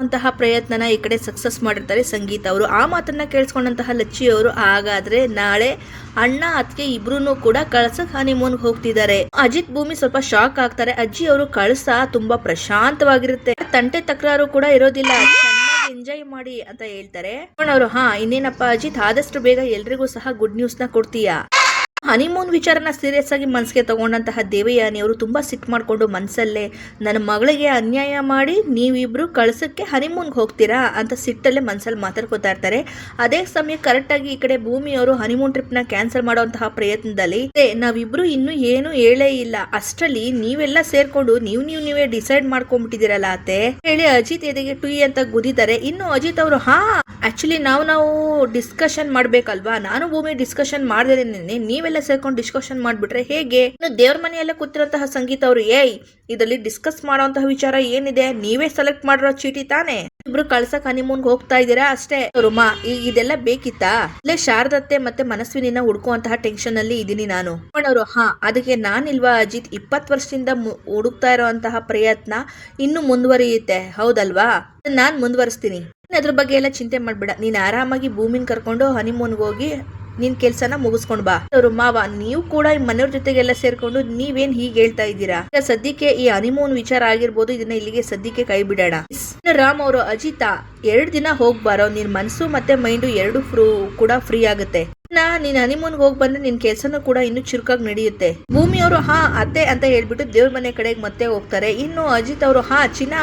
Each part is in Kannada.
ಅಂತಹ ಪ್ರಯತ್ನನ ಈ ಕಡೆ ಸಕ್ಸಸ್ ಮಾಡಿರ್ತಾರೆ ಸಂಗೀತ ಅವರು. ಆ ಮಾತನ್ನ ಕೇಳಿಸ್ಕೊಂಡಂತಹ ಲಚ್ಚಿ ಅವರು, ಹಾಗಾದ್ರೆ ನಾಳೆ ಅಣ್ಣ ಅತ್ಗೆ ಇಬ್ರು ಕೂಡ ಕಳ್ಸಕ್ ಹನಿಮೂನ್ ಹೋಗ್ತಿದ್ದಾರೆ. ಅಜಿತ್ ಭೂಮಿ ಸ್ವಲ್ಪ ಶಾಕ್ ಆಗ್ತಾರೆ. ಅಜ್ಜಿ ಅವರು ಕಳ್ಸ ತುಂಬಾ ಪ್ರಶಾಂತವಾಗಿರುತ್ತೆ. ತಂಟೆ ತಕರಾರು ಕೂಡ ಇರೋದಿಲ್ಲ. ಎಂಜಾಯ್ ಮಾಡಿ ಅಂತ ಹೇಳ್ತಾರೆ. ಅವರು, ಹಾ, ಇನ್ನೇನಪ್ಪ ಅಜಿತ್? ಆದಷ್ಟು ಬೇಗ ಎಲ್ರಿಗೂ ಸಹ ಗುಡ್ ನ್ಯೂಸ್ನ ಕೊಡ್ತೀಯಾ? ಹನಿಮೂನ್ ವಿಚಾರನ ಸೀರಿಯಸ್ ಆಗಿ ಮನಸ್ಸಿಗೆ ತಗೊಂಡಂತಹ ದೇವಯಾನಿ ಅವರು ತುಂಬಾ ಸಿಟ್ ಮಾಡ್ಕೊಂಡು ಮನಸ್ಸಲ್ಲೇ ನನ್ನ ಮಗಳಿಗೆ ಅನ್ಯಾಯ ಮಾಡಿ ನೀವಿಬ್ರು ಕಳ್ಸಕ್ಕೆ ಹನಿಮೂನ್ಗೆ ಹೋಗ್ತೀರಾ? ಅಂತ ಸಿಟ್ಟಲ್ಲೇ ಮನಸ್ಸಲ್ಲಿ ಮಾತಾಡ್ಕೋತಾ ಇರ್ತಾರೆ. ಅದೇ ಸಮಯ ಕರೆಕ್ಟ್ ಆಗಿ ಈ ಕಡೆ ಭೂಮಿಯವರು ಹನಿಮೂನ್ ಟ್ರಿಪ್ನ ಕ್ಯಾನ್ಸಲ್ ಮಾಡುವಂತಹ ಪ್ರಯತ್ನದಲ್ಲಿ "ಏ, ನಾವಿಬ್ರು ಇನ್ನೂ ಏನು ಹೇಳೇ ಇಲ್ಲ. ಅಷ್ಟರಲ್ಲಿ ನೀವೆಲ್ಲ ಸೇರ್ಕೊಂಡು ನೀವು ನೀವು ನೀವೇ ಡಿಸೈಡ್ ಮಾಡ್ಕೊಂಡ್ಬಿಟ್ಟಿದ್ದೀರಲ್ಲ ಅತ್ತೆ? ಹೇಳಿ ಅಜಿತ್ ಎದೆಗೆ ಟುಯಿ ಅಂತ ಗುದಿದ್ದಾರೆ ಇನ್ನು ಅಜಿತ್ ಅವರು ಹಾ ಆಕ್ಚುಲಿ ನಾವು ನಾವು ಡಿಸ್ಕಷನ್ ಮಾಡ್ಬೇಕಲ್ವಾ? ನಾನು ಭೂಮಿ ಡಿಸ್ಕಷನ್ ಮಾಡಿದ್ರೆ ನೀವೆಲ್ಲ ಸೇರ್ಕೊಂಡು ಡಿಸ್ಕಷನ್ ಮಾಡ್ಬಿಟ್ರೆ ಹೇಗೆ? ದೇವ್ರ ಮನೆಯಲ್ಲೇ ಕೂತಿರೋಂತಹ ಸಂಗೀತ ಅವರು, ಏಯ್, ಇದರಲ್ಲಿ ಡಿಸ್ಕಸ್ ಮಾಡೋಂತಹ ವಿಚಾರ ಏನಿದೆ? ನೀವೇ ಸೆಲೆಕ್ಟ್ ಮಾಡಿರೋ ಚೀಟಿ ತಾನೇ? ಇಬ್ರು ಕಳ್ಸಕ್ ಹನಿಮೂನ್ ಹೋಗ್ತಾ ಇದೀರಾ ಅಷ್ಟೇ. ರುಮಾ ಈಗ ಇದೆಲ್ಲ ಬೇಕಿತ್ತಾ? ಇಲ್ಲೇ ಶಾರದತ್ತೆ ಮತ್ತೆ ಮನಸ್ವಿನಿನ ಹುಡುಕುವಂತಹ ಟೆನ್ಷನ್ ಅಲ್ಲಿ ಇದೀನಿ ನಾನು. ಅವರು ಹಾ, ಅದಕ್ಕೆ ನಾನಿಲ್ವಾ ಅಜಿತ್? ಇಪ್ಪತ್ ವರ್ಷದಿಂದ ಹುಡುಕ್ತಾ ಇರುವಂತಹ ಪ್ರಯತ್ನ ಇನ್ನು ಮುಂದುವರಿಯುತ್ತೆ. ಹೌದಲ್ವಾ? ನಾನ್ ಮುಂದುವರಿಸ್ತೀನಿ. ಅದ್ರ ಬಗ್ಗೆ ಎಲ್ಲ ಚಿಂತೆ ಮಾಡ್ಬೇಡ. ನೀನ್ ಆರಾಮಾಗಿ ಭೂಮಿನ ಕರ್ಕೊಂಡು ಹನಿಮೂನ್ಗೆ ಹೋಗಿ ನಿನ್ ಕೆಲ್ಸನ ಮುಗಿಸ್ಕೊಂಡ್ ಬಾ. ಅವ್ರು, ಮಾವ, ನೀವು ಕೂಡ ಮನೆಯವ್ರ ಜೊತೆಗೆಲ್ಲ ಸೇರ್ಕೊಂಡು ನೀವೇನ್ ಹೀಗೆ ಹೇಳ್ತಾ ಇದ್ದೀರಾ? ಸದ್ಯಕ್ಕೆ ಈ ಹನಿಮೂನ್ ವಿಚಾರ ಆಗಿರ್ಬೋದು, ಇದನ್ನ ಇಲ್ಲಿಗೆ ಸದ್ಯಕ್ಕೆ ಕೈ ಬಿಡೋಣ. ರಾಮ್ ಅವರು, ಅಜಿತ, ಎರಡ್ ದಿನ ಹೋಗ್ಬಾರೋ ನಿನ್ ಮನ್ಸು ಮತ್ತೆ ಮೈಂಡ್ ಎರಡು ಫ್ರೂ ಕೂಡ ಫ್ರೀ ಆಗುತ್ತೆ. ನೀನ್ ಹನಿಮೂನ್ಗೆ ಹೋಗಿ ಬಂದ್ರೆ ನಿನ್ ಕೆಲ್ಸನು ಕೂಡ ಇನ್ನು ಚುರುಕಾಗಿ ನಡೆಯುತ್ತೆ. ಭೂಮಿಯವರು, ಹಾ, ಅತ್ತೆ ಅಂತ ಹೇಳ್ಬಿಟ್ಟು ದೇವ್ರ ಮನೆ ಕಡೆಗೆ ಮತ್ತೆ ಹೋಗ್ತಾರೆ. ಇನ್ನು ಅಜಿತ್ ಅವರು, ಹಾ, ಚಿನ್ನ.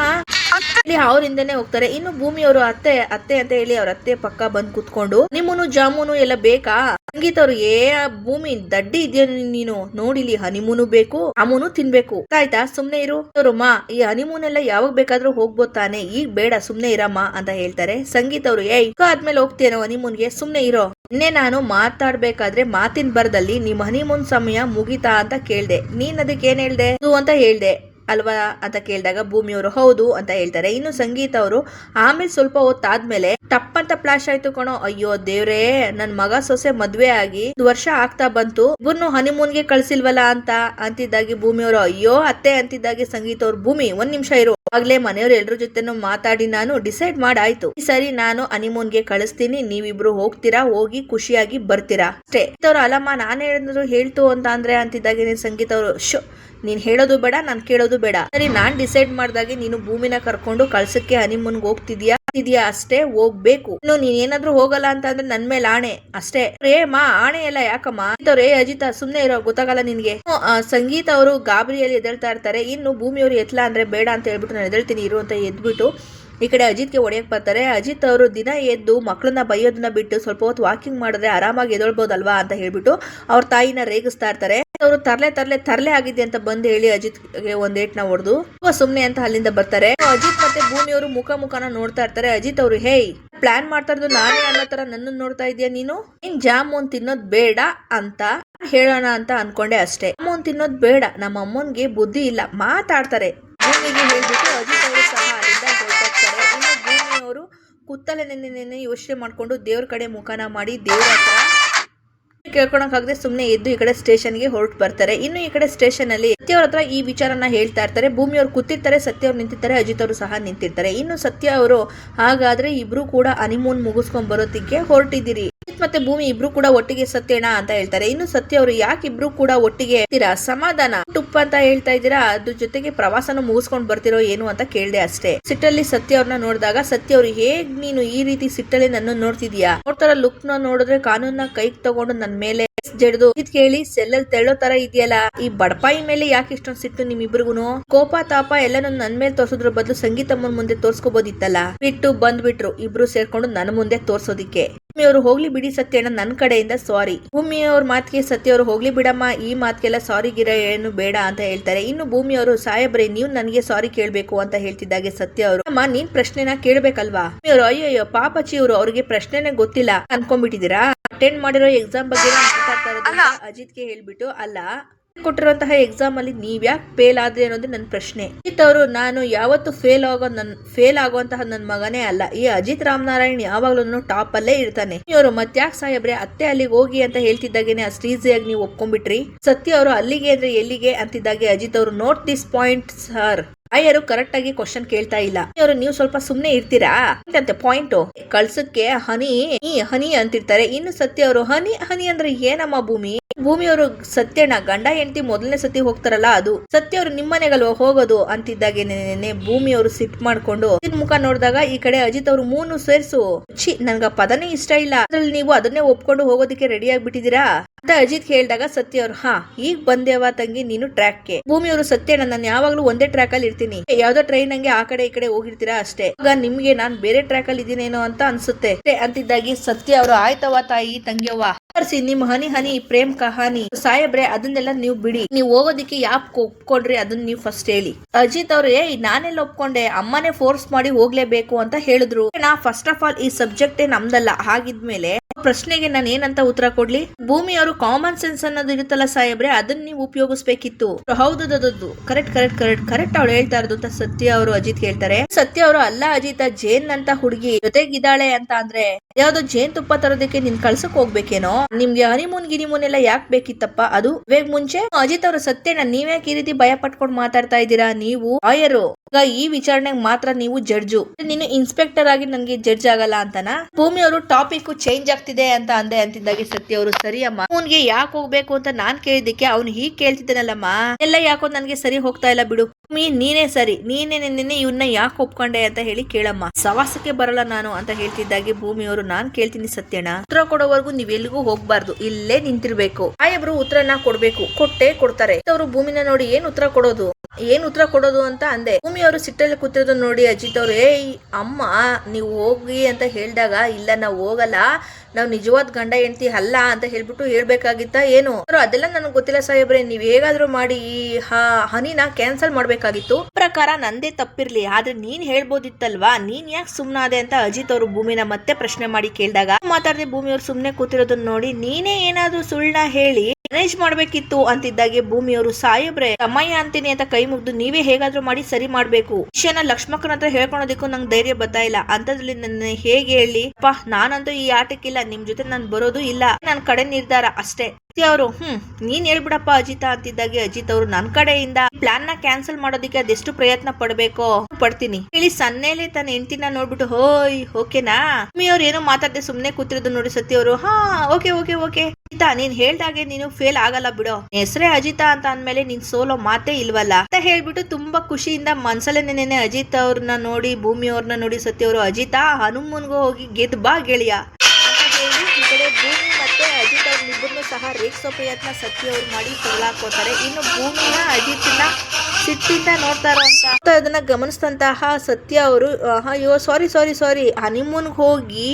ಇಲ್ಲಿ ಅವರಿಂದನೇ ಹೋಗ್ತಾರೆ. ಇನ್ನು ಭೂಮಿ ಭೂಮಿಯವರು ಅತ್ತೆ ಅತ್ತೆ ಅಂತ ಹೇಳಿ ಅವ್ರ ಅತ್ತೆ ಪಕ್ಕ ಬಂದ್ ಕುತ್ಕೊಂಡು ನಿಮ್ಮನು ಜಾಮೂನು ಎಲ್ಲ ಬೇಕಾ? ಸಂಗೀತ ಅವ್ರು ಏ ಭೂಮಿ ದಡ್ಡಿ ಇದೆಯಾ ನೀನು? ನೋಡಿಲಿ, ಹನಿಮೂನು ಬೇಕು ಅಮೂನು ತಿನ್ಬೇಕು. ಆಯ್ತಾ ಸುಮ್ನೆ ಇರು. ಅವ್ರು ಮಾ, ಈ ಹನಿಮೂನ್ ಎಲ್ಲ ಯಾವಾಗ ಬೇಕಾದ್ರೂ ಹೋಗ್ಬೋದು ತಾನೆ. ಈಗ ಬೇಡ, ಸುಮ್ನೆ ಇರಮ್ಮ ಅಂತ ಹೇಳ್ತಾರೆ. ಸಂಗೀತ ಅವರು ಇಕ್ಕ ಆದ್ಮೇಲೆ ಹೋಗ್ತೇನೋ ಹನಿಮೂನ್ಗೆ? ಸುಮ್ನೆ ಇರೋ. ನಿನ್ನೆ ನಾನು ಮಾತಾಡ್ಬೇಕಾದ್ರೆ ಮಾತಿನ ಬರದಲ್ಲಿ ನಿಮ್ ಹನಿಮೂನ್ ಸಮಯ ಮುಗಿತಾ ಅಂತ ಕೇಳ್ದೆ. ನೀನ್ ಅದಕ್ಕೆ ಏನ್ ಹೇಳ್ದೆ ಅಂತ ಹೇಳ್ದೆ. ಅಲ್ವಾ ಅಂತ ಕೇಳಿದಾಗ ಭೂಮಿಯವರು ಹೌದು ಅಂತ ಹೇಳ್ತಾರೆ. ಇನ್ನು ಸಂಗೀತ ಅವರು ಆಮೇಲೆ ಸ್ವಲ್ಪ ಹೊತ್ತಾದ್ಮೇಲೆ ಟಪ್ ಅಂತ ಫ್ಲಾಶ್ ಆಯ್ತು ಕಣೋ. ಅಯ್ಯೋ ದೇವ್ರೇ, ನನ್ ಮಗ ಸೊಸೆ ಮದ್ವೆ ಆಗಿ ವರ್ಷ ಆಗ್ತಾ ಬಂತು. ಇವ್ರನ್ನು ಹನಿಮೂನ್ಗೆ ಕಳ್ಸಿಲ್ವಲ್ಲ ಅಂತ ಅಂತಿದ್ದಾಗಿ ಭೂಮಿಯವರು, ಅಯ್ಯೋ ಅತ್ತೆ ಅಂತಿದ್ದಾಗಿ ಸಂಗೀತ ಅವ್ರ ಭೂಮಿ ಒಂದ್ ನಿಮಿಷ ಇರು. ಆಗ್ಲೇ ಮನೆಯವ್ರ ಎಲ್ರ ಜೊತೆನೂ ಮಾತಾಡಿ ನಾನು ಡಿಸೈಡ್ ಮಾಡಾಯ್ತು. ಈ ಸರಿ ನಾನು ಹನಿಮೂನ್ಗೆ ಕಳಿಸ್ತೀನಿ, ನೀವಿಬ್ರು ಹೋಗ್ತೀರಾ, ಹೋಗಿ ಖುಷಿಯಾಗಿ ಬರ್ತೀರಾ? ಅಷ್ಟೇ. ಅವ್ರು ಅಲ್ಲಮ್ಮ, ನಾನು ಹೇಳಿದ್ರು ಹೇಳ್ತು ಅಂತ ಅಂದ್ರೆ ಅಂತಿದ್ದಾಗೆ ಸಂಗೀತ ಅವರು ಶೋ ನೀನ್ ಹೇಳೋದು ಬೇಡ, ನಾನ್ ಕೇಳೋದು ಬೇಡ. ಸರಿ ನಾನ್ ಡಿಸೈಡ್ ಮಾಡ್ದಾಗೆ ನೀನು ಭೂಮಿನ ಕರ್ಕೊಂಡು ಕಳ್ಸಕ್ಕೆ ಹನಿಮೂನ್ಗೆ ಹೋಗ್ತಿದ್ಯಾ? ಇದೆಯಾ ಅಷ್ಟೇ, ಹೋಗ್ಬೇಕು. ಇನ್ನು ನೀನ್ ಏನಾದ್ರೂ ಹೋಗಲ್ಲ ಅಂತ ಅಂದ್ರೆ ನನ್ ಮೇಲೆ ಆಣೆ. ಅಷ್ಟೇ. ಪ್ರೇಮ ಆಣೆ ಎಲ್ಲ ಯಾಕಮ್ಮ? ರೇ, ಅಜಿತ, ಸುಮ್ನೆ ಇರೋ ಗೊತ್ತಾಗಲ್ಲ ನಿನ್ಗೆ. ಸಂಗೀತ ಅವರು ಗಾಬರಿಯಲ್ಲಿ ಎದ್ದೇಳ್ತಾ ಇರ್ತಾರೆ. ಇನ್ನು ಭೂಮಿಯವರು ಎತ್ಲಾ ಅಂದ್ರೆ ಬೇಡ ಅಂತ ಹೇಳ್ಬಿಟ್ಟು ನಾನು ಎದ್ದೇಳ್ತೀನಿ ಇರು ಅಂತ ಎದ್ಬಿಟ್ಟು ಈ ಕಡೆ ಅಜಿತ್ಗೆ ಹೊಡೆಯಕ್ ಬರ್ತಾರೆ. ಅಜಿತ್ ಅವರು ದಿನ ಎದ್ದು ಮಕ್ಕಳನ್ನ ಬೈಯೋದನ್ನ ಬಿಟ್ಟು ಸ್ವಲ್ಪ ಹೊತ್ತು ವಾಕಿಂಗ್ ಮಾಡಿದ್ರೆ ಆರಾಮಾಗಿ ಎದೊಳ್ಬೋದಲ್ವಾ ಅಂತ ಹೇಳ್ಬಿಟ್ಟು ಅವ್ರ ತಾಯಿನ ರೇಗಿಸ್ತಾ ಇರ್ತಾರೆ. ಅವರು ತರ್ಲೆ ತರ್ಲೆ ತರ್ಲೆ ಆಗಿದೆ ಅಂತ ಬಂದು ಹೇಳಿ ಅಜಿತ್ಗೆ ಒಂದ್ ಏಟ್ನ ಹೊಡೆದು. ಸುಮ್ನೆ ಅಂತ ಅಲ್ಲಿಂದ ಬರ್ತಾರೆ. ಅಜಿತ್ ಮತ್ತೆ ಭೂಮಿಯವರು ಮುಖ ಮುಖನ ನೋಡ್ತಾ ಇರ್ತಾರೆ. ಅಜಿತ್ ಅವರು, ಹೇಯ್ ಪ್ಲಾನ್ ಮಾಡ್ತಾ ಇರೋದು ನಾನೇ ಅನ್ನೋ ತರ ನನ್ನ ನೋಡ್ತಾ ಇದೀಯ ನೀನು? ನೀನ್ ಜಾಮೂನ್ ತಿನ್ನೋದ್ ಬೇಡ ಅಂತ ಹೇಳೋಣ ಅಂತ ಅನ್ಕೊಂಡೆ ಅಷ್ಟೇ. ಜಾಮೂನ್ ತಿನ್ನೋದ್ ಬೇಡ. ನಮ್ಮ ಅಮ್ಮನ್ಗೆ ಬುದ್ಧಿ ಇಲ್ಲ. ಮಾತಾಡ್ತಾರೆ. ಭೂಮಿಗೆ ಹೇಳ್ಬಿಟ್ಟು ಅಜಿತ್ ಅವರು ಸಹ ಅಲ್ಲಿಂದ ಹೊರಟೋಗ್ತಾರೆ. ಇನ್ನು ಭೂಮಿಯವರು ಕುತ್ತಲೆ ನೆನೆ ನೆನೆ ಯೋಚನೆ ಮಾಡ್ಕೊಂಡು ದೇವ್ರ ಕಡೆ ಮುಖನ ಮಾಡಿ ದೇವ್ರ ಹತ್ರ ಕೇಳ್ಕೊಳಕ್ಕಾಗದೆ ಸುಮ್ಮನೆ ಎದ್ದು ಈ ಕಡೆ ಸ್ಟೇಷನ್ಗೆ ಹೊರಟು ಬರ್ತಾರೆ. ಇನ್ನು ಈ ಕಡೆ ಸ್ಟೇಷನ್ ಅಲ್ಲಿ ಸತ್ಯ ಅವ್ರ ಹತ್ರ ಈ ವಿಚಾರನ ಹೇಳ್ತಾ ಇರ್ತಾರೆ. ಭೂಮಿ ಅವ್ರು ಕೂತಿರ್ತಾರೆ, ಸತ್ಯ ಅವ್ರು ನಿಂತಿರ್ತಾರೆ, ಅಜಿತ್ ಅವರು ಸಹ ನಿಂತಿರ್ತಾರೆ. ಇನ್ನು ಸತ್ಯ ಅವರು ಹಾಗಾದ್ರೆ ಇಬ್ರು ಕೂಡ ಹನಿಮೂನ್ ಮುಗಿಸ್ಕೊಂಡ್ ಬರೋದಕ್ಕೆ ಹೊರಟಿದ್ದೀರಿ. ಮತ್ತೆ ಭೂಮಿ ಇಬ್ರು ಕೂಡ ಒಟ್ಟಿಗೆ ಸತ್ಯಣ ಅಂತ ಹೇಳ್ತಾರೆ. ಇನ್ನು ಸತ್ಯ ಅವರು ಯಾಕೆ ಇಬ್ರು ಕೂಡ ಒಟ್ಟಿಗೆ ಸಮಾಧಾನ. ಟುಪ್ ಅಂತ ಹೇಳ್ತಾ ಇದ್ದೀರಾ? ಅದ್ರ ಜೊತೆಗೆ ಪ್ರವಾಸನ ಮುಗಿಸ್ಕೊಂಡ್ ಬರ್ತಿರೋ ಏನು ಅಂತ ಕೇಳ್ದೆ ಅಷ್ಟೇ. ಸಿಟ್ಟಲ್ಲಿ ಸತ್ಯ ಅವ್ರನ್ನ ನೋಡಿದಾಗ, ಸತ್ಯ ಅವ್ರು ಹೇಗ್ ನೀನು ಈ ರೀತಿ ಸಿಟ್ಟಲ್ಲಿ ನನ್ನ ನೋಡ್ತಿದ್ಯಾ? ನೋಡ್ತಾರ ಲುಕ್ನ ನೋಡಿದ್ರೆ ಕಾನೂನ್ನ ಕೈಗೆ ತಗೊಂಡು ನನ್ ಮೇಲೆ ಜಡ್ದು. ಇದ್ ಕೇಳಿ ಸೆಲ್ಲಲ್ ತೆಳ್ಳೋ ತರ ಇದೆಯಲ್ಲ? ಈ ಬಡಪಾಯಿ ಮೇಲೆ ಯಾಕೆ ಇಷ್ಟೊಂದು ಸಿಟ್ಟು ನಿಮ್ಮಿಬ್ರಿಗುನು? ಕೋಪ, ತಾಪ ಎಲ್ಲಾನು ನನ್ ಮೇಲೆ ತೋರ್ಸೋದ್ರ ಬದಲು ಸಂಗೀತಮ್ಮನ್ ಮುಂದೆ ತೋರ್ಸ್ಕೋಬೋದಿತ್ತಲ್ಲ? ಬಿಟ್ಟು ಬಂದ್ಬಿಟ್ರು ಇಬ್ರು ಸೇರ್ಕೊಂಡು ನನ್ನ ಮುಂದೆ ತೋರ್ಸೋದಿಕ್ಕೆ. ಭೂಮಿಯವರು ಹೋಗ್ಲಿ ಬಿಡಿ ಸತ್ಯಣ್ಣ ನನ್ನ ಕಡೆಯಿಂದ ಸಾರಿ ಭೂಮಿಯವ್ರ ಮಾತಿಗೆ ಸತ್ಯವರು ಹೋಗ್ಲಿ ಬಿಡಮ್ಮ ಈ ಮಾತಿಗೆಲ್ಲ ಸಾರಿ ಗಿರ ಏನು ಬೇಡ ಅಂತ ಹೇಳ್ತಾರೆ. ಇನ್ನು ಭೂಮಿಯವರು ಸಾಹೇಬ್ರೆ ನೀವು ನನಗೆ ಸಾರಿ ಕೇಳಬೇಕು ಅಂತ ಹೇಳ್ತಿದ್ದಾಗೆ ಸತ್ಯ ಅವರು ಅಮ್ಮ ನೀನ್ ಪ್ರಶ್ನೆನ ಕೇಳ್ಬೇಕಲ್ವಾ? ಭೂಮಿಯವರು ಅಯ್ಯೋ ಪಾಪಚಿ ಇವರು ಅವ್ರಿಗೆ ಪ್ರಶ್ನೆನೇ ಗೊತ್ತಿಲ್ಲ. ಅನ್ಕೊಂಡ್ಬಿಟ್ಟಿದ್ದೀರಾ? ಅಟೆಂಡ್ ಮಾಡಿರೋ ಎಕ್ಸಾಮ್ ಬಗ್ಗೆ ಮಾತಾಡ್ತಾ ಇರೋದು ಅಜಿತ್ಗೆ ಹೇಳ್ಬಿಟ್ಟು ಅಲ್ಲ. ಕೊಟ್ಟಿರುವಂತಹ ಎಕ್ಸಾಮ್ ಅಲ್ಲಿ ನೀವ್ ಯಾಕೆ ಫೇಲ್ ಆದ್ರಿ ಅನ್ನೋದು ನನ್ನ ಪ್ರಶ್ನೆ. ಅಜಿತ್ ಅವರು, ನಾನು ಯಾವತ್ತು ಫೇಲ್ ಆಗೋ ನನ್ ಫೇಲ್ ಆಗುವಂತಹ ನನ್ನ ಮಗನೇ ಅಲ್ಲ. ಈ ಅಜಿತ್ ರಾಮನಾರಾಯಣ್ ಯಾವಾಗ್ಲೂ ಟಾಪ್ ಅಲ್ಲೇ ಇರ್ತಾನೆ. ಇವರು ಮತ್ಯಾಕ್ ಸಾಹೇಬ್ರೆ, ಅತ್ತೆ ಅಲ್ಲಿಗೆ ಹೋಗಿ ಅಂತ ಹೇಳ್ತಿದ್ದಾಗೇನೆ ಅಷ್ಟು ಈಸಿಯಾಗಿ ನೀವು ಒಪ್ಕೊಂಡ್ಬಿಟ್ರಿ? ಸತ್ಯ ಅವರು ಅಲ್ಲಿಗೆ ಅಂದ್ರೆ ಎಲ್ಲಿಗೆ ಅಂತಿದ್ದಾಗೆ ಅಜಿತ್ ಅವರು? ನೋಟ್ ದಿಸ್ ಪಾಯಿಂಟ್ ಸರ್ ಆಯರು ಕರೆಕ್ಟ್ ಆಗಿ ಕ್ವಶನ್ ಕೇಳ್ತಾ ಇಲ್ಲ. ಅವರು ನೀವು ಸ್ವಲ್ಪ ಸುಮ್ನೆ ಇರ್ತೀರಾ? ಪಾಯಿಂಟ್ ಕಳ್ಸಕ್ಕೆ ಹನಿ ಹನಿ ಅಂತಿರ್ತಾರೆ. ಇನ್ನು ಸತ್ಯ ಅವರು, ಹನಿ ಹನಿ ಅಂದ್ರೆ ಏನಮ್ಮ ಭೂಮಿ? ಭೂಮಿಯವರು ಸತ್ಯಣ್ಣ, ಗಂಡ, ಹೆಂಡತಿ ಮೊದಲನೇ ಸತಿ ಹೋಗ್ತಾರಲ್ಲ ಅದು. ಸತ್ಯ ಅವರು ನಿಮ್ಮನೆಗಲ್ವ ಹೋಗೋದು ಅಂತಿದ್ದಾಗೆ ನೆನೆ ಭೂಮಿಯವರು ಸಿಟ್ ಮಾಡ್ಕೊಂಡು ಮುಖ ನೋಡಿದಾಗ ಈ ಕಡೆ ಅಜಿತ್ ಅವರು ಮೂನು ಸೇರ್ಸು. ಛಿ, ನನ್ಗ ಪದನೇ ಇಷ್ಟ ಇಲ್ಲ. ಅದ್ರಲ್ಲಿ ನೀವು ಅದನ್ನೇ ಒಪ್ಕೊಂಡು ಹೋಗೋದಕ್ಕೆ ರೆಡಿ ಆಗ್ಬಿಟ್ಟಿದೀರಾ ಅಂತ ಅಜಿತ್ ಹೇಳಿದಾಗ ಸತ್ಯ ಅವರು, ಹಾ, ಈಗ ಬಂದೇವ ತಂಗಿ, ನೀನು ಟ್ರ್ಯಾಕ್ಗೆ ಭೂಮಿಯವರು ಸತ್ಯ ನಾನು ಯಾವಾಗ್ಲೂ ಒಂದೇ ಟ್ರ್ಯಾಕ್ ಅಲ್ಲಿ ಇರ್ತೀನಿ. ಯಾವ್ದೋ ಟ್ರೈನ್ ಹಂಗೆ ಆ ಕಡೆ ಈ ಕಡೆ ಹೋಗಿರ್ತೀರಾ ಅಷ್ಟೇ. ಆಗ ನಿಮ್ಗೆ ನಾನ್ ಬೇರೆ ಟ್ರ್ಯಾಕ್ ಅಲ್ಲಿ ಇದೀನೇನೋ ಅಂತ ಅನ್ಸುತ್ತೆ. ಅಂತಿದ್ದಾಗಿ ಸತ್ಯ ಅವರು ಆಯ್ತವ ತಾಯಿ ತಂಗಿಯವ್ವ ನಿಮ್ ಹನಿ ಹನಿ, ಪ್ರೇಮ್ ಕಹಾನಿ. ಸಾಯಬ್ರೆ, ಅದನ್ನೆಲ್ಲ ನೀವು ಬಿಡಿ. ನೀವು ಹೋಗೋದಿಕ್ಕೆ ಯಾಪ್ ಒಪ್ಕೊಂಡ್ರಿ ಅದನ್ನ ನೀವು ಫಸ್ಟ್ ಹೇಳಿ. ಅಜಿತ್ ಅವ್ರು ನಾನೆಲ್ಲ ಒಪ್ಕೊಂಡೆ. ಅಮ್ಮನೇ ಫೋರ್ಸ್ ಮಾಡಿ ಹೋಗ್ಲೇಬೇಕು ಅಂತ ಹೇಳಿದ್ರು. ನಾ ಫಸ್ಟ್ ಆಫ್ ಆಲ್ ಈ ಸಬ್ಜೆಕ್ಟ್ ನಮ್ದಲ್ಲ. ಹಾಗಿದ್ಮೇಲೆ ಪ್ರಶ್ನೆಗೆ ನಾನು ಏನಂತ ಉತ್ತರ ಕೊಡ್ಲಿ? ಭೂಮಿ ಅವರು ಕಾಮನ್ ಸೆನ್ಸ್ ಅನ್ನೋದು ಇರುತ್ತಲ್ಲ ಸಾಹೇಬ್ರೆ, ಅದನ್ನ ನೀವು ಉಪಯೋಗಿಸ್ಬೇಕಿತ್ತು. ಅದದ್ದು ಕರೆಕ್ಟ್ ಕರೆಕ್ಟ್ ಕರೆಕ್ಟ್ ಕರೆಕ್ಟ್ ಅವಳು ಹೇಳ್ತಾ ಇರೋದು ಅಂತ ಸತ್ಯ ಅವರು ಅಜಿತ್ ಹೇಳ್ತಾರೆ. ಸತ್ಯ ಅವರು, ಅಲ್ಲ ಅಜಿತ್ ಜೇನ್ ಅಂತ ಹುಡುಗಿ ಜೊತೆಗಿದ್ದಾಳೆ ಅಂತ ಅಂದ್ರೆ, ಯಾವ್ದೋ ಜೇನ್ ತುಪ್ಪ ತರೋದಕ್ಕೆ ನಿನ್ ಕಳ್ಸಕ್ ಹೋಗ್ಬೇಕೇನೋ? ನಿಮ್ಗೆ ಹನಿಮೂನ್ ಗಿನಿಮೂನ್ ಎಲ್ಲ ಯಾಕೆ ಬೇಕಿತ್ತಪ್ಪ? ಅದು, ಇವಾಗ ಮುಂಚೆ ಅಜಿತ್ ಅವರ ಸತ್ಯನ ನೀವ್ಯಾಕೆ ಈ ರೀತಿ ಭಯ ಪಟ್ಕೊಂಡು ಮಾತಾಡ್ತಾ ಇದ್ದೀರಾ? ನೀವು, ಆಯರು. ಈ ವಿಚಾರಣೆಗೆ ಮಾತ್ರ ನೀವು ಜಡ್ಜು. ನೀನು ಇನ್ಸ್ಪೆಕ್ಟರ್ ಆಗಿ ನನಗೆ ಜಡ್ಜ್ ಆಗಲ್ಲ ಅಂತನಾ? ಭೂಮಿ ಅವರು ಟಾಪಿಕ್ ಚೇಂಜ್ ಆಗ್ತಿದೆ ಅಂತ ಅಂದೆ ಅಂತಿದ್ದಾಗ ಸತ್ಯ ಅವರು. ಸರಿಯಮ್ಮ ಅವನ್ಗೆ ಯಾಕೆ ಹೋಗ್ಬೇಕು ಅಂತ ನಾನ್ ಕೇಳಿದಕ್ಕೆ ಅವ್ನು ಹೀಗ್ ಕೇಳ್ತಿದ್ದಾನಲ್ಲಮ್ಮ. ಎಲ್ಲ ಯಾಕೋ ನನ್ಗೆ ಸರಿ ಹೋಗ್ತಾ ಇಲ್ಲ ಬಿಡು. ನೀನೇ ಸರಿ. ನೀನೇ ನಿನ್ನೆ ಇವನ್ನ ಯಾಕೆ ಒಪ್ಕೊಂಡೆ ಅಂತ ಹೇಳಿ ಕೇಳಮ್ಮ. ಸವಾಸಕ್ಕೆ ಬರಲ್ಲ ನಾನು ಅಂತ ಹೇಳ್ತಿದ್ದಾಗೆ ಭೂಮಿಯವರು. ನಾನ್ ಕೇಳ್ತೀನಿ ಸತ್ಯಣ ಉತ್ತರ ಕೊಡೋವರೆಗೂ ನೀವೆಲ್ಲಿಗೂ ಹೋಗ್ಬಾರ್ದು. ಇಲ್ಲೇ ನಿಂತಿರ್ಬೇಕು. ಸಾಹೇಬ್ರು ಉತ್ತರನ ಕೊಡ್ಬೇಕು. ಕೊಟ್ಟೆ ಕೊಡ್ತಾರೆ. ಅವರು ಭೂಮಿನ ನೋಡಿ ಏನ್ ಉತ್ತರ ಕೊಡೋದು? ಏನ್ ಉತ್ತರ ಕೊಡೋದು ಅಂತ ಅಂದೆ. ಭೂಮಿ ಅವರು ಸಿಟ್ಟಲ್ಲಿ ಕೂತಿರೋದು ನೋಡಿ ಅಜಿತ್ ಅವ್ರು, ಏಯ್, ಅಮ್ಮ, ನೀವು ಹೋಗಿ ಅಂತ ಹೇಳಿದಾಗ, ಇಲ್ಲ, ನಾವು ಹೋಗಲ್ಲ. ನಾವು ನಿಜವಾದ ಗಂಡ, ಹೆಂಡತಿ ಅಲ್ಲ ಅಂತ ಹೇಳ್ಬಿಟ್ಟು ಹೇಳ್ಬೇಕಾಗಿತ್ತ, ಏನು? ಅದೆಲ್ಲ ನನಗೆ ಗೊತ್ತಿಲ್ಲ ಸಾಹೇಬ್ರೆ. ನೀವ್ ಹೇಗಾದ್ರೂ ಮಾಡಿ. ಈ ಹನಿನ ಕ್ಯಾನ್ಸಲ್ ಮಾಡ್ಬೇಕಾಗಿತ್ತು ಪ್ರಕಾರ ನಂದೇ ತಪ್ಪಿರ್ಲಿ, ಆದ್ರೆ ನೀನ್ ಹೇಳ್ಬೋದಿತ್ತಲ್ವಾ? ನೀನ್ ಯಾಕೆ ಸುಮ್ನಾದೆ ಅಂತ ಅಜಿತ್ ಅವರು ಭೂಮಿನ ಮತ್ತೆ ಪ್ರಶ್ನೆ ಮಾಡಿ ಕೇಳಿದಾಗ ಮಾತಾಡದೆ ಭೂಮಿ ಅವ್ರು ಸುಮ್ನೆ ಕೂತಿರೋದನ್ನ ನೋಡಿ ನೀನೇ ಏನಾದ್ರೂ ಸುಳ್ಳ ಹೇಳಿ ಮ್ಯಾನೇಜ್ ಮಾಡ್ಬೇಕಿತ್ತು ಅಂತಿದ್ದಾಗೆ ಭೂಮಿಯವರು ಸಾಯಬ್ರೆ ಸಮಯ ಅಂತೀನಿ ಅಂತ ಕೈ ಮುಗ್ದು ನೀವೇ ಹೇಗಾದ್ರೂ ಮಾಡಿ ಸರಿ ಮಾಡ್ಬೇಕು. ವಿಷಯನ ಲಕ್ಷ್ಮಕ್ಕನ ಹತ್ರ ಹೇಳ್ಕೊಳೋದಕ್ಕೂ ನಂಗೆ ಧೈರ್ಯ ಬರ್ತಾ ಇಲ್ಲ. ಅಂತದ್ರಲ್ಲಿ ನನ್ನ ಹೇಗೆ ಹೇಳಿ, ಅಪ್ಪ, ನಾನಂತೂ ಈ ಆಟಕ್ಕಿಲ್ಲ, ನಿಮ್ ಜೊತೆ ನಾನ್ ಬರೋದು ಇಲ್ಲ. ನನ್ ಕಡೆ ನಿರ್ಧಾರ ಅಷ್ಟೇ. ಅವರು? ಹ್ಮ್, ನೀನ್ ಹೇಳ್ಬಿಡಪ್ಪ ಅಜಿತ ಅಂತಿದ್ದಾಗೆ. ಅಜಿತ್ ಅವರು ನನ್ ಕಡೆಯಿಂದ ಪ್ಲಾನ್ನ ಕ್ಯಾನ್ಸಲ್ ಮಾಡೋದಕ್ಕೆ ಅದೆಷ್ಟು ಪ್ರಯತ್ನ ಪಡ್ಬೇಕೋ? ಪಡ್ತೀನಿ. ಹೇಳಿ ಸನ್ನೆಲೆ ತನ್ನ ಹೆಂಡತಿನ ನೋಡ್ಬಿಟ್ಟು ಹೋಯ್ ಓಕೆನಾ? ಮಮ್ಮಿ ಅವ್ರು ಏನೋ ಮಾತಾಡದೆ ಸುಮ್ನೆ ಕೂತಿರೋದು ನೋಡಿ ಸತ್ಯ ಅವರು. ಹಾ, ಓಕೆ ಓಕೆ ಓಕೆ. ಅಜಿತ, ನೀನ್ ಹೇಳ್ದಾಗೆ ನೀನು ಫೇಲ್ ಆಗಲ್ಲ ಬಿಡೋ. ಹೆಸರೇ ಅಜಿತ ಅಂತ ಅಂದ್ಮೇಲೆ ನೀನ್ ಸೋಲೋ ಮಾತೇ ಇಲ್ವಲ್ಲ? ಅಂತ ಹೇಳ್ಬಿಟ್ಟು ತುಂಬಾ ಖುಷಿಯಿಂದ ಮನ್ಸಲ್ಲೇ ನೆನೆ ಅಜಿತ್ ಅವ್ರನ್ನ ನೋಡಿ, ಭೂಮಿ ಅವ್ರನ್ನ ನೋಡಿ ಸತ್ಯ ಅವರು, ಅಜಿತ, ಹನುಮನ್ಗೂ ಹೋಗಿ ಗೆದ್ ಬಾ ಗೆಳೆಯ. ಹೇಳಿ ಈ ಕಡೆ ಭೂಮಿ ಮತ್ತೆ ಅಜಿತ್ ಅವ್ರನ್ನಿಬ್ಬರನ್ನೂ ಸಹ ರೇಗಿಸೋ ಪ್ರಯತ್ನ ಸತ್ಯ ಅವ್ರು ಮಾಡಿ ತಗೊಳಕೋತಾರೆ ಇನ್ನು ಭೂಮಿನ ಅಜಿತ್ನ ಸಿಟ್ಟಿಂದ ನೋಡ್ತಾ ಅಂತ ಅದನ್ನ ಗಮನಿಸಿದಂತಹ ಸತ್ಯ ಅವರು ಅಯ್ಯೋ ಸಾರಿ ಸಾರಿ ಸಾರಿ ಹನಿಮೂನ್ಗೆ ಹೋಗಿ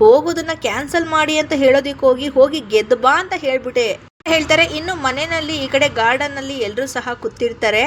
ಹೋಗೋದನ್ನ ಕ್ಯಾನ್ಸಲ್ ಮಾಡಿ ಅಂತ ಹೇಳೋದಿಕ್ಕೆ ಹೋಗಿ ಹೋಗಿ ಗೆದ್ದ ಬಾ ಅಂತ ಹೇಳ್ಬಿಟ್ಟೆ. ಹೇಳ್ತಾರೆ, ಇನ್ನು ಮನೆಯಲ್ಲಿ ಈ ಕಡೆ ಗಾರ್ಡನ್ ಅಲ್ಲಿ ಎಲ್ಲರೂ ಸಹ ಕೂತಿರ್ತಾರೆ.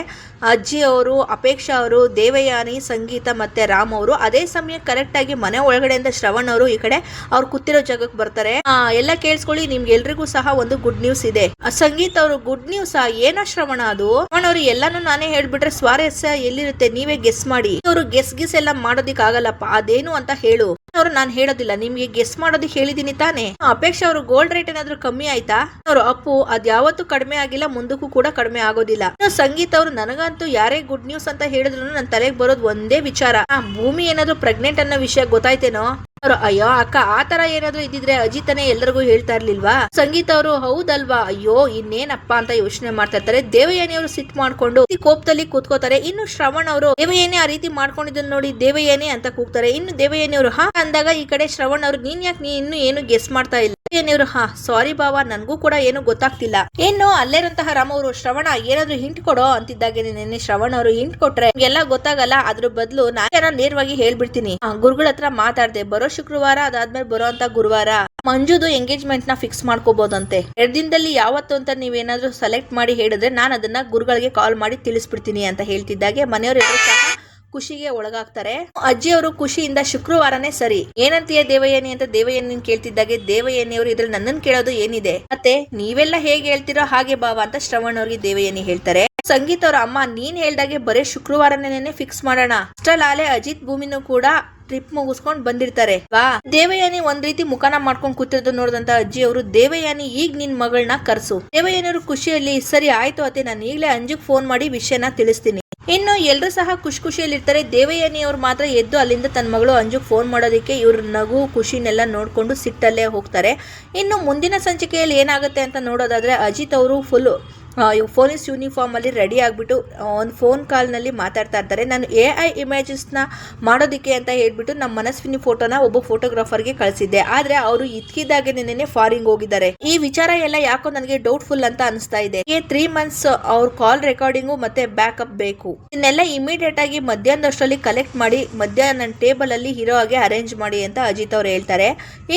ಅಜ್ಜಿ ಅವರು, ಅಪೇಕ್ಷಾ ಅವರು, ದೇವಯಾನಿ, ಸಂಗೀತ ಮತ್ತೆ ರಾಮ್ ಅವರು. ಅದೇ ಸಮಯ ಕರೆಕ್ಟ್ ಆಗಿ ಮನೆ ಒಳಗಡೆಯಿಂದ ಶ್ರವಣ್ ಅವರು ಈ ಕಡೆ ಅವ್ರು ಕೂತಿರೋ ಜಾಗಕ್ಕೆ ಬರ್ತಾರೆ. ಎಲ್ಲ ಕೇಳಿಸ್ಕೊಳ್ಳಿ, ನಿಮ್ಗೆ ಎಲ್ರಿಗೂ ಸಹ ಒಂದು ಗುಡ್ ನ್ಯೂಸ್ ಇದೆ. ಸಂಗೀತ ಅವರು ಗುಡ್ ನ್ಯೂಸ್ ಏನೋ ಶ್ರವಣ ಅದು? ಶ್ರವಣ ಅವರು ಎಲ್ಲಾನು ನಾನೇ ಹೇಳ್ಬಿಟ್ರೆ ಸ್ವಾರಸ್ಯ ಎಲ್ಲಿರುತ್ತೆ? ನೀವೇ ಗೆಸ್ ಮಾಡಿ. ಅವರು ಗೆಸ್ ಗಿಸ್ ಎಲ್ಲ ಮಾಡೋದಿಕ್ ಆಗಲ್ಲಪ್ಪ ಅದೇನು ಅಂತ ಹೇಳು. ಅವ್ರು ನಾನು ಹೇಳೋದಿಲ್ಲ, ನಿಮ್ಗೆ ಗೆಸ್ ಮಾಡೋದಕ್ಕೆ ಹೇಳಿದೀನಿ ತಾನೆ. ಅಪೇಕ್ಷೆ ಅವರು ಗೋಲ್ಡ್ ರೇಟ್ ಏನಾದ್ರು ಕಮ್ಮಿ ಆಯ್ತಾ? ಅವರು ಅಪ್ಪು, ಅದ್ ಯಾವತ್ತೂ ಕಡಿಮೆ ಆಗಿಲ್ಲ, ಮುಂದಕ್ಕೂ ಕೂಡ ಕಡಿಮೆ ಆಗೋದಿಲ್ಲ. ಸಂಗೀತ ಅವರು ನನಗಂತೂ ಯಾರೇ ಗುಡ್ ನ್ಯೂಸ್ ಅಂತ ಹೇಳಿದ್ರು ನನ್ನ ತಲೆಗೆ ಬರೋದು ಒಂದೇ ವಿಚಾರ. ಆ, ಭೂಮಿ ಏನಾದ್ರು ಪ್ರೆಗ್ನೆಂಟ್ ಅನ್ನೋ ವಿಷಯ ಗೊತ್ತಾಯ್ತೇನೋ? ಅವ್ರು, ಅಯ್ಯೋ, ಅಕ್ಕ, ಆ ತರ ಏನಾದ್ರು ಇದ್ದಿದ್ರೆ ಅಜಿತನೇ ಎಲ್ಲರಿಗೂ ಹೇಳ್ತಾ ಇರ್ಲಿಲ್ವಾ? ಸಂಗೀತ ಅವರು, ಹೌದಲ್ವಾ? ಅಯ್ಯೋ, ಇನ್ನೇನಪ್ಪ ಅಂತ ಯೋಚನೆ ಮಾಡ್ತಾ ಇರ್ತಾರೆ. ದೇವಯಾನಿ ಅವರು ಸಿಟ್ ಮಾಡ್ಕೊಂಡು ಕೋಪದಲ್ಲಿ ಕೂತ್ಕೋತಾರೆ. ಇನ್ನು ಶ್ರವಣ್ ಅವರು, ದೇವಯಾನಿ ಆ ರೀತಿ ಮಾಡ್ಕೊಂಡಿದ್ದನ್ನ ನೋಡಿ ದೇವಯಾನಿ ಅಂತ ಕೂಗ್ತಾರೆ. ಇನ್ನು ದೇವಯಾನಿ ಅವರು, ಹಾ ಅಂದಾಗ ಈ ಕಡೆ ಶ್ರವಣ್ ಅವರು, ನೀನ್ ಯಾಕೆ ನೀ ಇನ್ನು ಏನು ಗೆಸ್ ಮಾಡ್ತಾ ಇಲ್ಲ? ದೇವಯಾನಿ ಹಾ, ಸಾರಿ ಬಾವ, ನನ್ಗೂ ಕೂಡ ಏನು ಗೊತ್ತಾಗ್ತಿಲ್ಲ. ಏನು, ಅಲ್ಲೇರಂತಹ ರಾಮ ಅವರು, ಶ್ರವಣ, ಏನಾದ್ರು ಹಿಂಟ್ ಕೊಡೋ? ಅಂತಿದ್ದಾಗೆ ನಿನ್ನೆ ಶ್ರವಣ ಅವರು, ಹಿಂಟ್ ಕೊಟ್ರೆ ಎಲ್ಲ ಗೊತ್ತಾಗಲ್ಲ. ಅದ್ರ ಬದಲು ನಾನು ನೇರವಾಗಿ ಹೇಳ್ಬಿಡ್ತೀನಿ. ಗುರುಗಳ ಹತ್ರ ಮಾತಾಡ್ದೆ, ಬರೋ ಶುಕ್ರವಾರ, ಅದಾದ್ಮೇಲೆ ಬರೋ ಅಂತ ಗುರುವಾರ ಮಂಜುದು ಎಂಗೇಜ್ಮೆಂಟ್ನ ಫಿಕ್ಸ್ ಮಾಡ್ಕೋಬಹುದಂತೆ ಎರಡ್ ದಿನದಲ್ಲಿ ಯಾವತ್ತು ಅಂತ ನೀವೇನಾದ್ರೂ ಸೆಲೆಕ್ಟ್ ಮಾಡಿ ಹೇಳಿದ್ರೆ ನಾನು ಅದನ್ನ ಗುರುಗಳಿಗೆ ಕಾಲ್ ಮಾಡಿ ತಿಳಿಸ್ಬಿಡ್ತೀನಿ ಅಂತ ಹೇಳ್ತಿದ್ದಾಗೆ. ಮನೆಯವರೆಲ್ಲರೂ ಸಹ ಖುಷಿಗೆ ಒಳಗಾಗ್ತಾರೆ. ಅಜ್ಜಿ ಅವರು ಖುಷಿಯಿಂದ ಶುಕ್ರವಾರನೇ ಸರಿ. ಏನಂತೀಯ ದೇವಯ್ಯನಿ ಅಂತ ದೇವಯ್ಯನ ಕೇಳ್ತಿದ್ದಾಗೆ. ದೇವಯ್ಯನಿಯವರು ಇದ್ರಲ್ಲಿ ನನ್ನನ್ ಕೇಳೋದು ಏನಿದೆ? ಮತ್ತೆ ನೀವೆಲ್ಲ ಹೇಗೆ ಹೇಳ್ತಿರೋ ಹಾಗೆ ಬಾವ ಅಂತ ಶ್ರವಣ್ ಅವ್ರಿಗೆ ದೇವಯ್ಯನಿ ಹೇಳ್ತಾರೆ. ಸಂಗೀತ ಅವ್ರ ಅಮ್ಮ ನೀನ್ ಹೇಳ್ದಾಗೆ ಬರೀ ಶುಕ್ರವಾರನೇ ಫಿಕ್ಸ್ ಮಾಡೋಣ. ಅಷ್ಟರಲ್ಲಾಲೆ ಅಜಿತ್ ಭೂಮಿನೂ ಕೂಡ ಟ್ರಿಪ್ ಮುಗಿಸ್ಕೊಂಡ್ ಬಂದಿರ್ತಾರೆ. ವಾ ದೇವಯಾನಿ ಒಂದ್ ರೀತಿ ಮುಖನ ಮಾಡ್ಕೊಂಡು ಕೂತಿರೋದು ನೋಡಿದಂತ ಅಜ್ಜಿ ಅವರು ದೇವಯಾನಿ ಈಗ ನಿನ್ ಮಗಳನ್ನ ಕರ್ಸು. ದೇವಯಾನಿಯವರು ಖುಷಿಯಲ್ಲಿ, ಸರಿ ಆಯ್ತು ಅತ್ತೆ, ನಾನು ಈಗಲೇ ಅಂಜುಗ್ ಫೋನ್ ಮಾಡಿ ವಿಷಯನ ತಿಳಿಸ್ತೀನಿ. ಇನ್ನು ಎಲ್ಲರೂ ಸಹ ಖುಷಿ ಖುಷಿಯಲ್ಲಿರ್ತಾರೆ. ದೇವಯಾನಿ ಅವ್ರು ಮಾತ್ರ ಎದ್ದು ಅಲ್ಲಿಂದ ತನ್ನ ಮಗಳು ಅಂಜುಗೆ ಫೋನ್ ಮಾಡೋದಕ್ಕೆ ಇವ್ರ ನಗು, ಖುಷಿನೆಲ್ಲ ನೋಡ್ಕೊಂಡು ಸಿಟ್ಟಲ್ಲೇ ಹೋಗ್ತಾರೆ. ಇನ್ನು ಮುಂದಿನ ಸಂಚಿಕೆಯಲ್ಲಿ ಏನಾಗುತ್ತೆ ಅಂತ ನೋಡೋದಾದ್ರೆ ಅಜಿತ್ ಅವರು ಪೊಲೀಸ್ ಯೂನಿಫಾರ್ಮ್ ಅಲ್ಲಿ ರೆಡಿ ಆಗಿಬಿಟ್ಟು ಒಂದು ಫೋನ್ ಕಾಲ್ನಲ್ಲಿ ಮಾತಾಡ್ತಾ ಇರ್ತಾರೆ. ನಾನು ಎ ಐ ಇಮೇಜಸ್ನ ಮಾಡೋದಕ್ಕೆ ಅಂತ ಹೇಳ್ಬಿಟ್ಟು ನಮ್ಮ ಮನಸ್ವಿನಿ ಫೋಟೋನ ಒಬ್ಬ ಫೋಟೋಗ್ರಾಫರ್ಗೆ ಕಳಿಸಿದ್ದೆ. ಆದರೆ ಅವರು ಇದ್ಕಿದ್ದಾಗೆ ನಿನ್ನೆ ಫಾರಿಂಗ್ ಹೋಗಿದ್ದಾರೆ. ಈ ವಿಚಾರ ಎಲ್ಲ ಯಾಕೋ ನನಗೆ ಡೌಟ್ಫುಲ್ ಅಂತ ಅನಿಸ್ತಾ ಇದೆ. ತ್ರೀ ಮಂತ್ಸ್ ಅವ್ರ ಕಾಲ್ ರೆಕಾರ್ಡಿಂಗು ಮತ್ತೆ ಬ್ಯಾಕಪ್ ಬೇಕು. ಇದನ್ನೆಲ್ಲ ಇಮಿಡಿಯೇಟ್ ಆಗಿ ಮಧ್ಯಾಹ್ನದಷ್ಟರಲ್ಲಿ ಕಲೆಕ್ಟ್ ಮಾಡಿ, ಮಧ್ಯಾಹ್ನ ಟೇಬಲ್ ಅಲ್ಲಿ ಹೀರೋ ಆಗಿ ಅರೇಂಜ್ ಮಾಡಿ ಅಂತ ಅಜಿತ್ ಅವ್ರು ಹೇಳ್ತಾರೆ.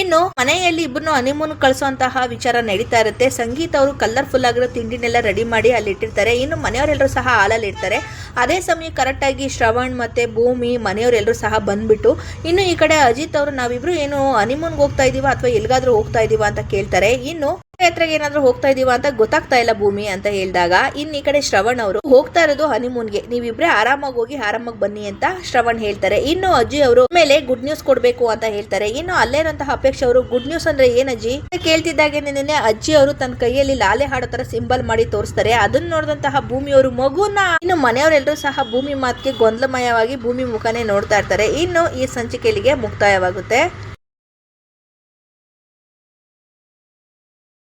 ಇನ್ನು ಮನೆಯಲ್ಲಿ ಇಬ್ಬರು ಹನಿಮೂನ್ ಕಳಿಸುವಂತಹ ವಿಚಾರ ನಡೀತಾ ಇರುತ್ತೆ. ಸಂಗೀತ ಅವರು ಕಲರ್ಫುಲ್ ಆಗಿರೋ ತಿಂಡಿನೆಲ್ಲ ರೆಡಿ ಮಾಡಿ ಅಲ್ಲಿ ಇಟ್ಟಿರ್ತಾರೆ ಇನ್ನು ಮನೆಯವರೆಲ್ಲರೂ ಸಹ ಹಾಲಲ್ಲಿ ಇರ್ತಾರೆ ಅದೇ ಸಮಯ ಕರೆಕ್ಟಾಗಿ ಶ್ರವಣ್ ಮತ್ತು ಭೂಮಿ ಮನೆಯವರೆಲ್ಲರೂ ಸಹ ಬಂದ್ಬಿಟ್ಟು, ಇನ್ನು ಈ ಕಡೆ ಅಜಿತ್ ಅವರು ನಾವಿಬ್ರು ಏನು ಹನಿಮೂನ್ಗೆ ಹೋಗ್ತಾ ಇದೀವ ಅಥವಾ ಎಲ್ಲಿಗಾದರೂ ಹೋಗ್ತಾ ಇದ್ದೀವಾ ಅಂತ ಕೇಳ್ತಾರೆ. ಇನ್ನು ಯಾತ್ರೆಗೆ ಏನಾದ್ರೂ ಹೋಗ್ತಾ ಇದೀವ ಅಂತ ಗೊತ್ತಾಗ್ತಾ ಇಲ್ಲ ಭೂಮಿ ಅಂತ ಹೇಳಿದಾಗ ಇನ್ ಈ ಕಡೆ ಶ್ರವಣ್ ಅವರು ಹೋಗ್ತಾ ಇರೋದು ಹನಿಮೂನ್ಗೆ ನೀವಿಬ್ರೆ ಆರಾಮಾಗಿ ಹೋಗಿ ಆರಾಮಾಗಿ ಬನ್ನಿ ಅಂತ ಶ್ರವಣ್ ಹೇಳ್ತಾರೆ. ಇನ್ನು ಅಜ್ಜಿ ಅವರು ಮೇಲೆ ಗುಡ್ ನ್ಯೂಸ್ ಕೊಡ್ಬೇಕು ಅಂತ ಹೇಳ್ತಾರೆ. ಇನ್ನು ಅಲ್ಲೇ ಅಪೇಕ್ಷೆ ಅವರು ಗುಡ್ ನ್ಯೂಸ್ ಅಂದ್ರೆ ಏನ್ ಅಜ್ಜಿ? ಕೇಳ್ತಿದ್ದಾಗೆ ನಿನ್ನೆ ಅಜ್ಜಿ ಅವರು ತನ್ನ ಕೈಯಲ್ಲಿ ಲಾಲೆ ಹಾಡೋ ತರ ಸಿಂಬಲ್ ಮಾಡಿ ತೋರಿಸ್ತಾರೆ. ಅದನ್ನ ನೋಡಿದಂತಹ ಭೂಮಿ ಅವರು ಮಗುನ ಇನ್ನು ಮನೆಯವರೆಲ್ಲರೂ ಸಹ ಭೂಮಿ ಮಾತಿಗೆ ಗೊಂದಲಮಯವಾಗಿ ಭೂಮಿ ಮುಖನೇ ನೋಡ್ತಾ ಇರ್ತಾರೆ. ಇನ್ನು ಈ ಸಂಚಿಕೆಯಲ್ಲಿಗೆ ಮುಕ್ತಾಯವಾಗುತ್ತೆ.